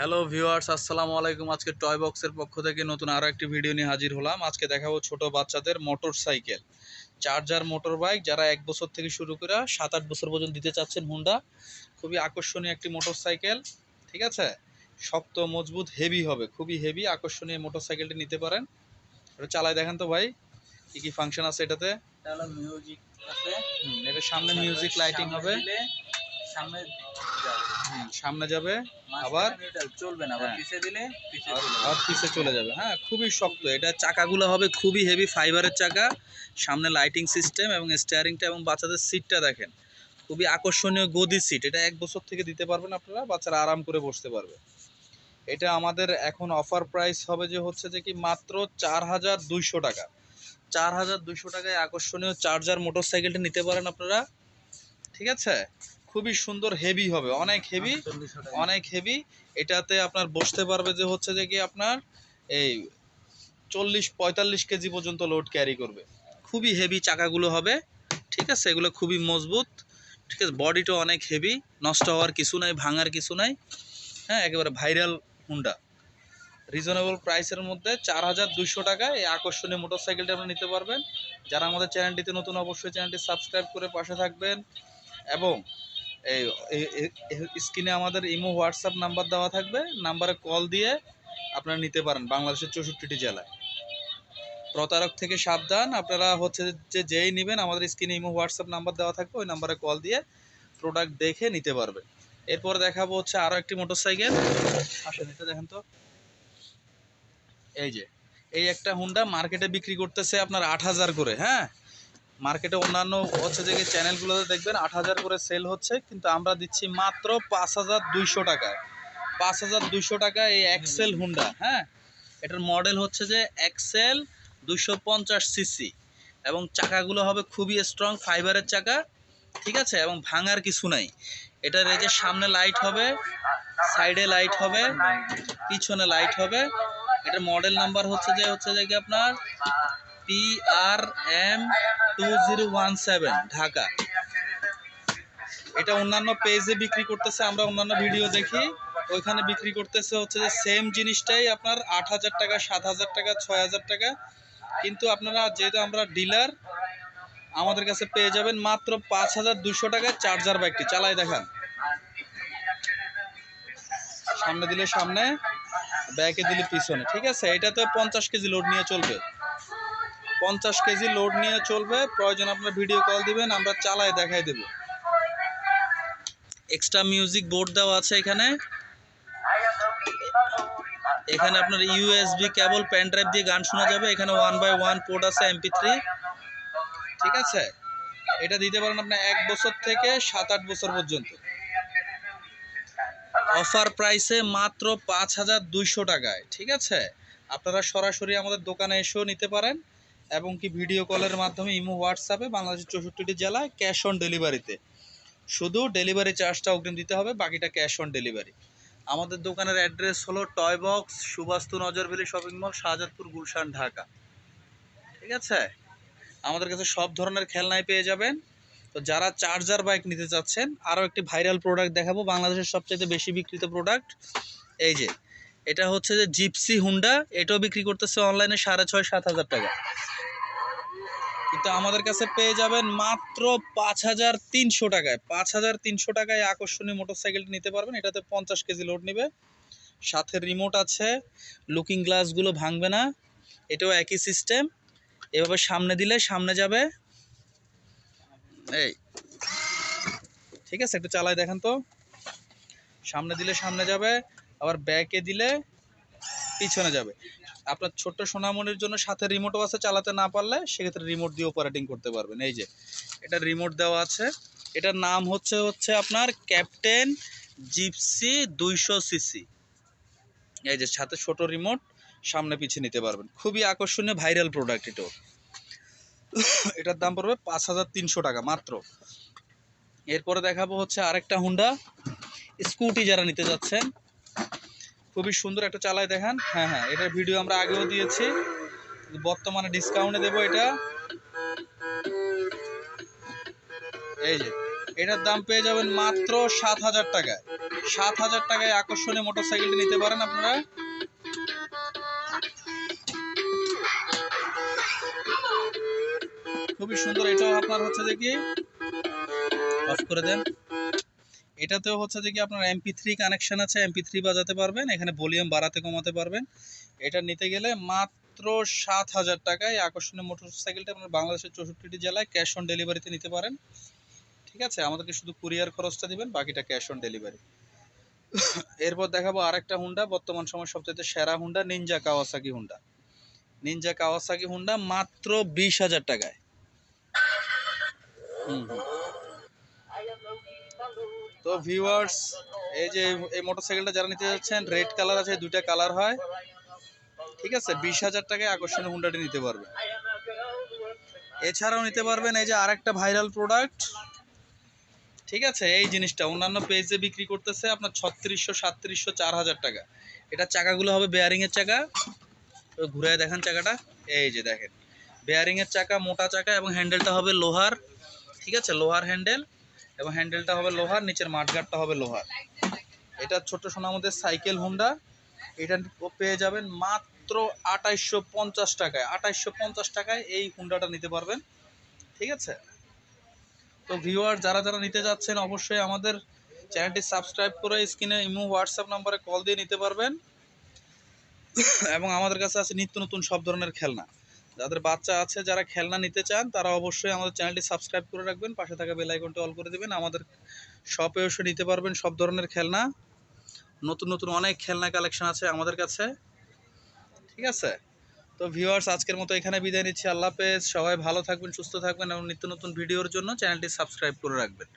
Hello viewers আসসালামু আলাইকুম। আজকে টয় বক্সের পক্ষ থেকে নতুন আরও একটি ভিডিও নিয়ে হাজির হলাম। আজকে দেখাবো ছোট বাচ্চাদের motor cycle charger motor bike যারা এক বছর থেকে শুরু করে সাত আট বছর পর্যন্ত দিতে চাচ্ছেন হুন্ডা খুবই আকর্ষণীয় একটি মোটর সাইকেল ঠিক আছে? শক্ত মজবুত হেভি হবে খুবই হেভি আকর্ষণীয় মোটর সাইকেলটি নিতে পারেন। এটা চালায় দেখেন তো ভাই কী কী ফাংশন আছে এটাতে? মিউজিক আছে। এটা সামনে মিউজিক লাইটিং হবে। সামনে যাবে সামনে যাবে আবার চলবে না আবার হ্যাঁ। পিছে দিলে আর যাবে। পিছে চলে যাবে। হ্যাঁ খুবই শক্ত। এটা চাকাগুলো হবে খুবই হেভি ফাইবারের চাকা। সামনে লাইটিং সিস্টেম এবং স্টিয়ারিংটা এবং বাচ্চাদের সিটটা দেখেন। খুবই আকর্ষণীয় গদি সিট এটা এক বছর থেকে দিতে পারবেন আপনারা বাচ্চারা আরাম করে বসতে পারবে। এটা আমাদের এখন অফার প্রাইস হবে যে হচ্ছে যে কি মাত্র চার হাজার দুইশো টাকা। চার হাজার দুইশো টাকায় আকর্ষণীয় চার্জার মোটর সাইকেলটা নিতে পারেন আপনারা। ঠিক আছে? খুবই সুন্দর হেভি হবে। অনেক হেভি অনেক হেভি এটাতে আপনার বসতে পারবে যে হচ্ছে যে কি আপনার এই চল্লিশ পঁয়তাল্লিশ কেজি পর্যন্ত লোড ক্যারি করবে। খুবই হেভি চাকাগুলো হবে ঠিক আছে? এগুলো খুবই মজবুত ঠিক আছে? বডিটা অনেক হেভি নষ্ট হওয়ার কিছু নাই ভাঙার কিছু নাই। হ্যাঁ একেবারে ভাইরাল হুন্ডা রিজনেবল প্রাইসের মধ্যে চার হাজার দুশো টাকায় এই আকর্ষণীয় মোটর সাইকেলটা আপনি নিতে পারবেন। যারা আমাদের চ্যানেলটিতে নতুন অবশ্যই চ্যানেলটি সাবস্ক্রাইব করে পাশে থাকবেন। এবং এই স্ক্রিনে আমাদের ইমো, হোয়াটসঅ্যাপ নাম্বার দেওয়া থাকবে। নাম্বারে কল দিয়ে আপনারা নিতে পারেন বাংলাদেশের চৌষট্টিটি জেলায়। প্রতারক থেকে সাবধান। আপনারা হচ্ছে যে যেই নেবেন, আমাদের স্ক্রিনে ইমো, হোয়াটসঅ্যাপ নাম্বার দেওয়া থাকবে, ওই নাম্বারে কল দিয়ে প্রোডাক্ট দেখে নিতে পারবে। এরপর দেখাবো হচ্ছে আরও একটি মোটরসাইকেল। আসেন, এটা দেখেন তো। এই যে, এই একটা হুন্ডা মার্কেটে বিক্রি করতেছে আপনার আট হাজার করে হ্যাঁ? মার্কেটে অন্যান্য হচ্ছে যে চ্যানেলগুলোতে দেখবেন আট হাজার করে সেল হচ্ছে, কিন্তু আমরা দিচ্ছি মাত্র পাঁচ হাজার দুইশো টাকায়। পাঁচ হাজার দুইশো টাকায় এই এক্সেল হুন্ডা হ্যাঁ? এটার মডেল হচ্ছে যে এক্সেল দুইশো পঞ্চাশ সিসি এবং চাকাগুলো হবে খুবই স্ট্রং ফাইবারের চাকা, ঠিক আছে? এবং ভাঙার কিছু নাই। এটার এই যে সামনে লাইট হবে সাইডে লাইট হবে, পিছনে লাইট হবে। এটার মডেল নাম্বার হচ্ছে যে হচ্ছে যে কি আপনার P R M two zero one seven Dhaka. এটা অন্যান্য পেজে বিক্রি করতেছে, আমরা অন্যান্য ভিডিও দেখি। ওইখানে বিক্রি করতেছে হচ্ছে যে সেম জিনিসটাই আপনার আট হাজার টাকা, সাত হাজার টাকা, ছয় হাজার টাকা। কিন্তু আপনারা যেহেতু আমরা ডিলার আমাদের কাছে পেয়ে যাবেন মাত্র পাঁচ হাজার দুশো টাকায় চার্জার বাইকটি চালাই দেখান। সামনে দিলে সামনে ব্যাকে দিলে পিছনে। ঠিক আছে? এটা তো পঞ্চাশ কেজি লোড নিয়ে চলবে। পঞ্চাশ কেজি লোড নিয়ে চলবে। প্রয়োজন আপনার ভিডিও কল দিবেন, আমরা চালায় দেখাই দেব। এক্সট্রা মিউজিক বোর্ড দেওয়া আছে এখানে। এখানে আপনার ইউএসবি কেবল পেন ড্রাইভ দিয়ে গান শোনা যাবে। এখানে ওয়ান বাই ওয়ান পোর্ট আছে এমপি থ্রি ঠিক আছে? এটা দিতে পারেন আপনার এক বছর থেকে সাত আট বছর পর্যন্ত। অফার প্রাইসে মাত্র পাঁচ হাজার দুইশো টাকায়। ঠিক আছে? আপনারা সরাসরি আমাদের দোকানে এসেও নিতে পারেন। এবং কি ভিডিও কলের মাধ্যমে ইমো, হোয়াটসঅ্যাপে বাংলাদেশের চৌষট্টিটি জেলায় ক্যাশ অন ডেলিভারিতে শুধু ডেলিভারি চার্জটা অগ্রিম দিতে হবে, বাকিটা ক্যাশ অন ডেলিভারি আমাদের দোকানের অ্যাড্রেস হলো টয় বক্স সুবাস্তু নজরবেলি শপিং মল শাহজাদপুর, গুলশান, ঢাকা। ঠিক আছে? আমাদের কাছে সব ধরনের খেলনাই পেয়ে যাবেন। তো যারা চার্জার বাইক নিতে চাচ্ছেন, আরও একটি ভাইরাল প্রোডাক্ট দেখাবো, বাংলাদেশের সবচেয়ে বেশি বিক্রিত প্রোডাক্ট এই যে, এটা হচ্ছে যে জিপসি হুন্ডা এটাও বিক্রি করতেছে অনলাইনে সাড়ে ছয়, সাত হাজার টাকা। কিন্তু আমাদের কাছে পেয়ে যাবেন মাত্র পাঁচ হাজার তিনশো টাকায়। পাঁচ হাজার তিনশো টাকায় আকর্ষণীয় মোটরসাইকেলটি নিতে পারবেন। এটাতে পঞ্চাশ কেজি লোড নেবে। সাথে রিমোট আছে। লুকিং গ্লাসগুলো ভাঙবে না। এটাও একই সিস্টেম এভাবে সামনে দিলে সামনে যাবে। এই। ঠিক আছে, একটু চালাই দেখেন তো। সামনে দিলে সামনে যাবে। আবার ব্যাকে দিলে পিছনে যাবে। আপনার ছোট্ট সোনামণির জন্য সাথে রিমোটও আছে, চালাতে না পারলে সেক্ষেত্রে রিমোট দিয়ে অপারেটিং করতে পারবেন। এই যে, এটা রিমোট দেওয়া আছে। এটার নাম হচ্ছে হচ্ছে আপনার ক্যাপ্টেন জিপসি দুইশো সিসি এই যে, সাথে ছোট রিমোট সামনে পিছিয়ে নিতে পারবেন। খুবই আকর্ষণীয় ভাইরাল প্রোডাক্ট এটাও এটার দাম পড়বে পাঁচ হাজার তিনশো টাকা মাত্র। এরপরে দেখাবো হচ্ছে আরেকটা হুন্ডা স্কুটি যারা নিতে যাচ্ছেন খুবই সুন্দর একটা চালায় দেখান। হ্যাঁ হ্যাঁ এটার ভিডিও আমরা আগেও দিয়েছি। বর্তমানে ডিসকাউন্টে দেবো এটা। এই যে, এটার দাম পেয়ে যাবেন মাত্র সাত হাজার টাকায়। সাত হাজার টাকায় আকর্ষণীয় মোটরসাইকেলটি নিতে পারেন আপনারা। খুবই সুন্দর, এটাও আপনার হচ্ছে দেখি অফ করে দেন। এটাতেও হচ্ছে যে কি আপনার এমপি থ্রি কানেকশান আছে এমপি থ্রি বাজাতে পারবেন, এখানে ভলিউম বাড়াতে কমাতে পারবেন। এটা নিতে গেলে মাত্র সাত হাজার টাকায় আকর্ষণীয় মোটরসাইকেলটা আপনার বাংলাদেশের চৌষট্টিটি জেলায় ক্যাশ অন ডেলিভারিতে নিতে পারেন। ঠিক আছে? আমাদেরকে শুধু কুরিয়ার খরচটা দিবেন, বাকিটা ক্যাশ অন ডেলিভারি এরপর দেখাবো আরেকটা হুন্ডা বর্তমান সময় সবচেয়ে সেরা Honda Ninja Kawasaki Honda Ninja Kawasaki Honda মাত্র বিশ হাজার টাকায়। হুম হুম। তো ভিউয়ার্স এই যে এই মোটরসাইকেলটা যারা নিতে যাচ্ছেন রেড কালার আছে দুইটা কালার হয়। ঠিক আছে? বিশ হাজার টাকায় আকর্ষণীয় হুন্ডাটি নিতে পারবেন এছাড়াও নিতে পারবেন এই যে আরেকটা ভাইরাল প্রোডাক্ট ঠিক আছে? এই জিনিসটা, অন্যান্য পেজে বিক্রি করতেছে আপনার ছত্রিশশো, সাতত্রিশশো, চার হাজার টাকা। এটা চাকাগুলো হবে বেয়ারিংয়ের চাকা। ঘুরে দেখেন চাকাটা। এই যে দেখেন। বেয়ারিংয়ের চাকা, মোটা চাকা এবং হ্যান্ডেলটা হবে লোহার। ঠিক আছে? লোহার হ্যান্ডেল এবং হ্যান্ডেলটা হবে লোহার, নিচের মাঠগাটটা হবে লোহার। এটা ছোট সোনার মধ্যে সাইকেল হুন্ডা। এটা পেয়ে যাবেন মাত্র আঠাইশশো পঞ্চাশ টাকায়। আঠাইশশো পঞ্চাশ টাকায় এই হুন্ডাটা নিতে পারবেন। ঠিক আছে? তো ভিউয়ার যারা যারা নিতে যাচ্ছেন, অবশ্যই আমাদের চ্যানেলটি সাবস্ক্রাইব করে স্ক্রিনে ইমো, হোয়াটসঅ্যাপ নাম্বারে কল দিয়ে নিতে পারবেন। এবং আমাদের কাছে আছে নিত্য নতুন সব ধরনের খেলনা। যাদের বাচ্চা আছে, যারা খেলনা নিতে চান, তারা অবশ্যই আমাদের চ্যানেলটি সাবস্ক্রাইব করে রাখবেন। পাশে থাকা বেল আইকনটি অল করে দেবেন। আমাদের শপে এসে নিতে পারবেন সব ধরনের খেলনা। নতুন নতুন অনেক খেলনা কালেকশন আছে আমাদের কাছে। ঠিক আছে? তো ভিউয়ার্স আজকের মতো এখানে বিদায় নিচ্ছি। আল্লাহ হাফেজ। সবাই ভালো থাকবেন, সুস্থ থাকবেন এবং নিত্য নতুন ভিডিওর জন্য চ্যানেলটি সাবস্ক্রাইব করে রাখবেন।